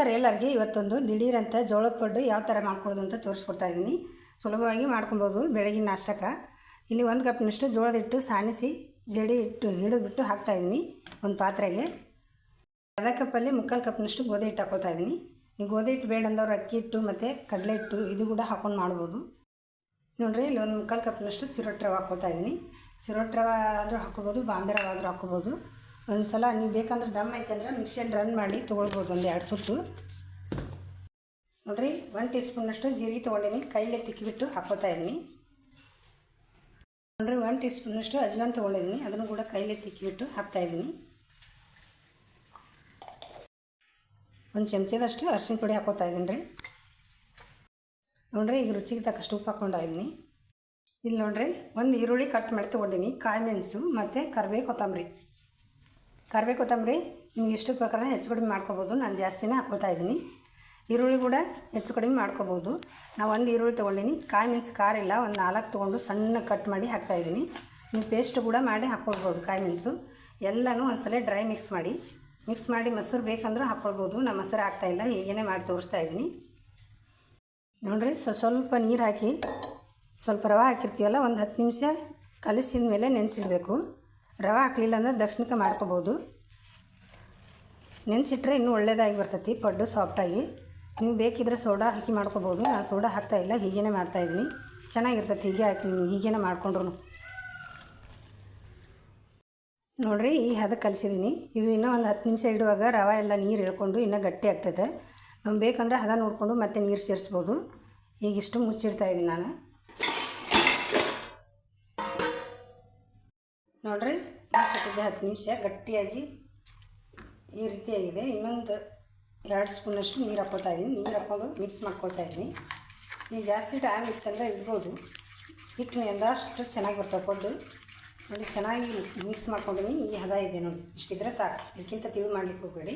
ನಮಸ್ಕಾರ ಎಲ್ಲರಿಗೆ ಇವತ್ತೊಂದು ದಿಢೀರಂತ ಜೋಳದ ಪಡ್ಡು ಯಾವ ಥರ ಮಾಡ್ಕೊಳ್ಳೋದು ಅಂತ ತೋರಿಸ್ಕೊಡ್ತಾ ಇದ್ದೀನಿ ಸುಲಭವಾಗಿ ಮಾಡ್ಕೊಬೋದು ಬೆಳಗಿನ ನಾಷ್ಟಕ್ಕೆ ಇಲ್ಲಿ ಒಂದು ಕಪ್ನಷ್ಟು ಜೋಳದ ಹಿಟ್ಟು ಸಾಣಿಸಿ ಜಡಿ ಇಟ್ಟು ಹಿಡಿದ್ಬಿಟ್ಟು ಹಾಕ್ತಾಯಿದ್ದೀನಿ ಒಂದು ಪಾತ್ರೆಗೆ. ಅರ್ಧ ಕಪ್ಪಲ್ಲಿ ಮುಕ್ಕಾಲು ಕಪ್ನಷ್ಟು ಗೋಧಿ ಹಿಟ್ಟು ಹಾಕೊಳ್ತಾ ಇದ್ದೀನಿ ನೀವು ಗೋಧಿ ಹಿಟ್ಟು ಬೇಡ ಅಂದವ್ರು ಅಕ್ಕಿ ಹಿಟ್ಟು ಮತ್ತು ಕಡಲೆ ಹಿಟ್ಟು ಇದು ಕೂಡ ಹಾಕೊಂಡು ಮಾಡ್ಬೋದು. ನೋಡಿರಿ ಇಲ್ಲಿ ಒಂದು ಮುಕ್ಕಾಲು ಕಪ್ನಷ್ಟು ಚಿರೋಟ್ ರವೆ ಹಾಕ್ಕೊಳ್ತಾ ಇದ್ದೀನಿ ಚಿರೋಟ್ ರವೆ ಆದರೂ ಹಾಕ್ಕೋಬೋದು, ಬಾಂಬೆ ರವೆ ಆದರೂ ಒಂದು ಸಲ ನೀವು ಬೇಕಂದ್ರೆ ದಮ್ ಐತಂದ್ರೆ ಮಿಕ್ಸಿಯಲ್ಲಿ ರನ್ ಮಾಡಿ ತೊಗೊಳ್ಬೋದು ಒಂದು ಎರಡು ಸುತ್ತು. ನೋಡಿರಿ ಒನ್ ಟೀ ಸ್ಪೂನಷ್ಟು ಜೀರಿಗೆ ತೊಗೊಂಡಿನಿ ಕೈಲೇ ತಿಕ್ಕಿಬಿಟ್ಟು ಹಾಕೋತಾ ಇದ್ದೀನಿ. ನೋಡಿರಿ ಒನ್ ಟೀ ಸ್ಪೂನಷ್ಟು ಅಜ್ವಾನ್ ತೊಗೊಂಡಿದ್ದೀನಿ. ಅದನ್ನು ಕೂಡ ಕೈಲೇ ತಿಕ್ಕಿಬಿಟ್ಟು ಹಾಕ್ತಾಯಿದ್ದೀನಿ ಒಂದು ಚಮಚದಷ್ಟು ಅರಿಶಿನ ಪುಡಿ ಹಾಕೋತಾ ಇದ್ದೀನಿ ರೀ. ನೋಡ್ರಿ, ಈಗ ರುಚಿಗೆ ತಕ್ಕಷ್ಟು ಉಪ್ಪು ಹಾಕೊಂಡಿದ್ದೀನಿ ಇಲ್ಲಿ ನೋಡ್ರಿ, ಒಂದು ಈರುಳ್ಳಿ ಕಟ್ ಮಾಡಿ ತೊಗೊಂಡಿನಿ ಕಾಯಿ ಮೆಣಸು ಮತ್ತು ಕರಿಬೇವು ಕೊತ್ತಂಬರಿ. ಕರಿಬೇವು ಕೊತ್ತಂಬರಿ ನಿಮ್ಗೆ ಇಷ್ಟ ಪ್ರಕಾರ ಹೆಚ್ಚು ಕಡಿಮೆ ಮಾಡ್ಕೊಬೋದು. ನಾನು ಜಾಸ್ತಿನೇ ಹಾಕ್ಕೊಳ್ತಾ ಇದ್ದೀನಿ. ಈರುಳ್ಳಿ ಕೂಡ ಹೆಚ್ಚು ಕಡಿಮೆ ಮಾಡ್ಕೊಬೋದು. ನಾವು ಒಂದು ಈರುಳ್ಳಿ ತೊಗೊಂಡಿನಿ. ಕಾಯಿ ಮೆಣಸು ಖಾರ ಇಲ್ಲ. ಒಂದು ನಾಲ್ಕು ತೊಗೊಂಡು ಸಣ್ಣ ಕಟ್ ಮಾಡಿ ಹಾಕ್ತಾಯಿದ್ದೀನಿ ನೀವು ಪೇಸ್ಟ್ ಕೂಡ ಮಾಡಿ ಹಾಕ್ಕೊಳ್ಬೋದು ಕಾಯಿ ಮೆಣಸು ಎಲ್ಲನೂ ಒಂದ್ಸಲ ಡ್ರೈ ಮಿಕ್ಸ್ ಮಾಡಿ. ಮಿಕ್ಸ್ ಮಾಡಿ ಮೊಸರು ಬೇಕಂದ್ರೆ ಹಾಕ್ಕೊಳ್ಬೋದು ನಾನು ಮೊಸರು ಹಾಕ್ತಾಯಿಲ್ಲ ಹೀಗೇ ಮಾಡಿ ತೋರಿಸ್ತಾ ಇದ್ದೀನಿ. ನೋಡಿರಿ ಸ್ವ ಸ್ವಲ್ಪ ನೀರು ಹಾಕಿ, ಸ್ವಲ್ಪ ರವೆ ಹಾಕಿರ್ತೀವಲ್ಲ, ಒಂದು ಹತ್ತು ನಿಮಿಷ ಕಲಸಿದ ಮೇಲೆ ನೆನೆಸಿಡಬೇಕು. ರವೆ ಹಾಕಲಿಲ್ಲ ಅಂದ್ರೆ ದಕ್ಷಿಣಕ್ಕೆ ಮಾಡ್ಕೋಬೋದು. ನೆನೆಸಿಟ್ರೆ ಇನ್ನೂ ಒಳ್ಳೆಯದಾಗಿ ಬರ್ತೈತಿ, ಪಡ್ಡು ಸಾಫ್ಟಾಗಿ. ನೀವು ಬೇಕಿದ್ರೆ ಸೋಡಾ ಹಾಕಿ ಮಾಡ್ಕೋಬೋದು. ನಾನು ಸೋಡಾ ಹಾಕ್ತಾಯಿಲ್ಲ ಹೀಗೇ ಮಾಡ್ತಾಯಿದ್ದೀನಿ ಚೆನ್ನಾಗಿರ್ತೈತಿ ಹೀಗೆ ಹಾಕಿ ಹೀಗೇ ಮಾಡಿಕೊಂಡ್ರು. ನೋಡಿರಿ, ಈ ಹದ ಕಲಿಸಿದ್ದೀನಿ. ಇದು ಇನ್ನೂ ಒಂದು ಹತ್ತು ನಿಮಿಷ ಇಡುವಾಗ ರವೆ ಎಲ್ಲ ನೀರು ಇಳ್ಕೊಂಡು ಇನ್ನೂ ಗಟ್ಟಿ ಆಗ್ತೈತೆ. ನಮ್ಗೆ ಬೇಕಂದ್ರೆ ಹದ ನೋಡಿಕೊಂಡು ಮತ್ತೆ ನೀರು ಸೇರಿಸ್ಬೋದು. ಈಗಿಷ್ಟು ಮುಚ್ಚಿಡ್ತಾ ಇದ್ದೀನಿ ನಾನು. ನೋಡಿರಿ ಮುಚ್ಚಿಟ್ಟಿದ್ದೆ ಹತ್ತು ನಿಮಿಷ ಗಟ್ಟಿಯಾಗಿ ಈ ರೀತಿಯಾಗಿದೆ ಇನ್ನೊಂದು ಎರಡು ಸ್ಪೂನಷ್ಟು ನೀರು ಹಾಕ್ಕೊಳ್ತಾ ಇದ್ದೀನಿ ನೀರು ಹಾಕ್ಕೊಂಡು ಮಿಕ್ಸ್ ಮಾಡ್ಕೊಳ್ತಾ ಇದ್ದೀನಿ ನೀವು ಜಾಸ್ತಿ ಟೈಮ್ ಇತ್ತಂದರೆ ಇಡ್ಬೋದು. ಹಿಟ್ಟು ಎಂದಷ್ಟು ಚೆನ್ನಾಗಿ ಬರ್ತಾವೆ ಕೊಡ್ದು ನೋಡಿ, ಚೆನ್ನಾಗಿ ಮಿಕ್ಸ್ ಮಾಡ್ಕೊಂಡಿನಿ ಈ ಹದ ಇದೆ ನೋಡಿ. ಇಷ್ಟಿದ್ರೆ ಸಾಕು. ಇದಕ್ಕಿಂತ ತಿಳಿ ಮಾಡ್ಲಿಕ್ಕೆ ಹೋಗಬೇಡಿ.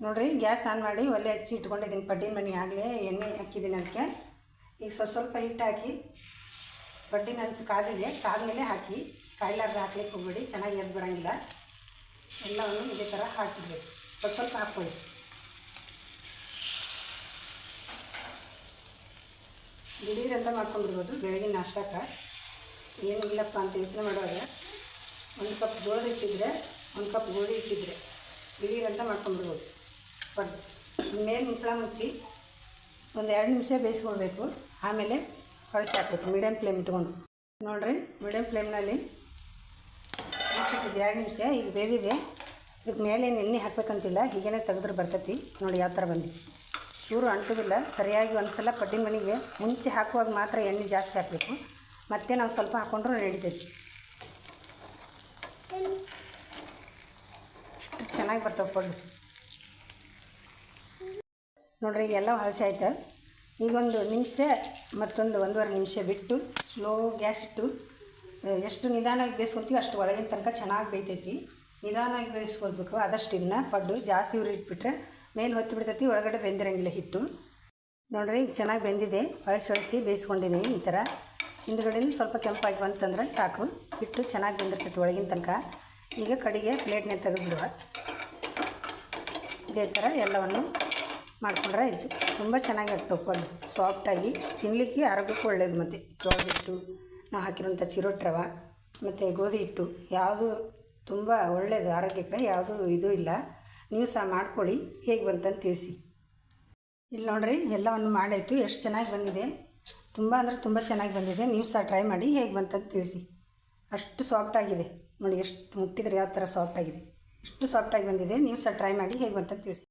ನೋಡಿರಿ, ಗ್ಯಾಸ್ ಆನ್ ಮಾಡಿ ಒಲೆ ಹಚ್ಚಿ ಇಟ್ಕೊಂಡಿದ್ದೀನಿ ಪಡ್ಡಿನ ಮನೆ ಆಗಲೇ ಎಣ್ಣೆ ಹಾಕಿದ್ದೀನಿ ಅದಕ್ಕೆ. ಈಗ ಸ್ವಲ್ಪ ಸ್ವಲ್ಪ ಹಿಟ್ಟು ಹಾಕಿ ಪಡ್ಡಿನ ಹಂಚು ಕಾದಿದೆ ಕಾದ್ಮೇಲೆ ಹಾಕಿ, ಕಾಯಿಲಾರ್ದು ಹಾಕ್ಲಿಕ್ಕೆ ಹೋಗಬೇಡಿ ಚೆನ್ನಾಗಿ ಎದ್ದು ಬರೋಂಗಿಲ್ಲ. ಎಲ್ಲವನ್ನು ಇದೇ ಥರ ಹಾಕಿಡಬೇಕು. ಸ್ವಲ್ಪ ಸ್ವಲ್ಪ ಹಾಕ್ಕೊಳ್ಳಿ. ದಿಢೀರ್ ಅಂತ ಮಾಡ್ಕೊಂಡ್ಬಿಡ್ಬೋದು ಬೆಳಗಿನ ನಾಷ್ಟಕ್ಕೆ. ಏನು ಇಲ್ಲಪ್ಪ ಅಂತ ಯೋಚನೆ ಮಾಡುವಾಗ, ಒಂದು ಕಪ್ ಜೋಳದ ಇಟ್ಟಿದ್ರೆ ಒಂದು ಕಪ್ ಗೋಧಿ ಇಟ್ಟಿದ್ರೆ ದಿಢೀರ್ ಅಂತ ಮಾಡ್ಕೊಂಡ್ಬಿಡ್ಬೋದು. ಬಟ್ ಮೇಲೆ ಮುಚ್ಚಳ ಮುಚ್ಚಿ ಒಂದು ಎರಡು ನಿಮಿಷ ಬೇಯಿಸ್ಕೊಳ್ಬೇಕು. ಆಮೇಲೆ ಕಳಿಸಿ ಹಾಕ್ಬೇಕು. ಮೀಡಿಯಮ್ ಫ್ಲೇಮ್ ಇಟ್ಕೊಂಡು. ನೋಡಿರಿ ಮೀಡಿಯಮ್ ಫ್ಲೇಮ್ನಲ್ಲಿ ಎರಡು ನಿಮಿಷ, ಈಗ ಬೇದಿದೆ ಇದಕ್ಕೆ ಮೇಲೆ ಎಣ್ಣೆ ಹಾಕ್ಬೇಕಂತಿಲ್ಲ. ಹೀಗೇನೆ ತೆಗೆದ್ರೆ ಬರ್ತೈತಿ. ನೋಡಿ ಯಾವ ಥರ ಬಂದು ಚೂರು ಅಂಟೋದಿಲ್ಲ. ಸರಿಯಾಗಿ ಒಂದು ಸಲ ಪಡ್ಡಿ ಮನೆಗೆ ಮುಂಚೆ ಹಾಕುವಾಗ ಮಾತ್ರ ಎಣ್ಣೆ ಜಾಸ್ತಿ ಹಾಕಬೇಕು. ಮತ್ತೆ ನಾವು ಸ್ವಲ್ಪ ಹಾಕ್ಕೊಂಡ್ರೂ ನಡೀತೈತಿ ಚೆನ್ನಾಗಿ ಬರ್ತಾವೆ ಪಡ್ಡು ನೋಡ್ರಿ, ಎಲ್ಲ ಹಳಸಿ ಆಯ್ತು? ಈಗೊಂದು ನಿಮಿಷ, ಮತ್ತೊಂದು ಒಂದೂವರೆ ನಿಮಿಷ ಬಿಟ್ಟು ಸ್ಲೋ ಗ್ಯಾಸ್ ಇಟ್ಟು ಎಷ್ಟು ನಿಧಾನವಾಗಿ ಬೇಯಿಸ್ಕೊತೀವಿ ಅಷ್ಟು ಒಳಗಿನ ತನಕ ಚೆನ್ನಾಗಿ ಬೇಯ್ತೈತಿ. ನಿಧಾನವಾಗಿ ಬೇಯಿಸ್ಕೊಳ್ಬೇಕು, ಆದಷ್ಟು ಇದನ್ನ ಪಡ್ಡು, ಜಾಸ್ತಿ ಉರಿ ಇಟ್ಬಿಟ್ರೆ ಮೇಲೆ ಹೊತ್ತು ಬಿಡ್ತೈತಿ, ಒಳಗಡೆ ಬೆಂದಿರಂಗಿಲ್ಲ ಹಿಟ್ಟು. ನೋಡ್ರಿ ಚೆನ್ನಾಗಿ ಬೆಂದಿದೆ ಹೊಳಸಿ ಹೊಳಸಿ ಬೇಯಿಸ್ಕೊಂಡಿದ್ದೀನಿ ಈ ಥರ. ಹಿಂದ್ಗಡೆನೂ ಸ್ವಲ್ಪ ಕೆಂಪಾಗಿ ಬಂತಂದ್ರೆ ಸಾಕು, ಹಿಟ್ಟು ಚೆನ್ನಾಗಿ ಬೆಂದಿರ್ತೈತಿ ಒಳಗಿನ ತನಕ. ಈಗ ಕಡೆಗೆ ಪ್ಲೇಟ್ನೇ ತೆಗೆದುಬಿಡುವ. ಇದೇ ಥರ ಎಲ್ಲವನ್ನು ಮಾಡ್ಕೊಂಡ್ರೆ ಆಯಿತು ತುಂಬ ಚೆನ್ನಾಗಿ ಆಗ್ತವೆ ಪಲ್ಲು ಸಾಫ್ಟಾಗಿ ತಿನ್ನಲಿಕ್ಕೆ ಆರೋಗ್ಯಕ್ಕೂ ಒಳ್ಳೇದು ಮತ್ತು. ಗೋಧಿ ಹಿಟ್ಟು ನಾವು ಹಾಕಿರೋಂಥ ಚಿರೋಟ್ ರವೆ ಮತ್ತು ಗೋಧಿ ಹಿಟ್ಟು ಯಾವುದು ತುಂಬ ಒಳ್ಳೆಯದು ಆರೋಗ್ಯಕ್ಕೆ ಯಾವುದು ಇದು ಇಲ್ಲ. ನೀವು ಸಹ ಮಾಡ್ಕೊಳ್ಳಿ, ಹೇಗೆ ಬಂತಂತ ತಿಳಿಸಿ. ಇಲ್ಲಿ ನೋಡಿರಿ, ಎಲ್ಲವನ್ನು ಮಾಡಾಯಿತು, ಎಷ್ಟು ಚೆನ್ನಾಗಿ ಬಂದಿದೆ. ತುಂಬ ಅಂದರೆ ತುಂಬ ಚೆನ್ನಾಗಿ ಬಂದಿದೆ. ನೀವು ಸಹ ಟ್ರೈ ಮಾಡಿ, ಹೇಗೆ ಬಂತಂತ ತಿಳಿಸಿ. ಅಷ್ಟು ಸಾಫ್ಟಾಗಿದೆ ನೋಡಿ, ಎಷ್ಟು ಮುಟ್ಟಿದ್ರೆ ಯಾವ ಥರ ಸಾಫ್ಟಾಗಿದೆ ಎಷ್ಟು ಸಾಫ್ಟಾಗಿ ಬಂದಿದೆ. ನೀವು ಸಹ ಟ್ರೈ ಮಾಡಿ, ಹೇಗೆ ಬಂತಂತ ತಿಳಿಸಿ.